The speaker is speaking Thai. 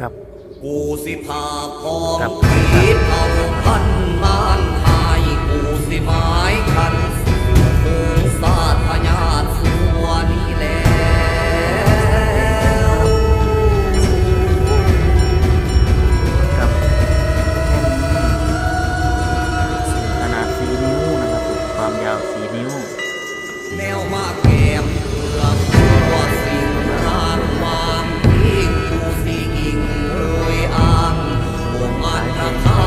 ครับกูสิพาพร้อผีเผาพันบ้านไทยกูสิหมายคันกูสาธญาตัวนแล้วครับขนาดสีนิ้วนะครับ ความยาวสีนิ้ว แนวมาก I'm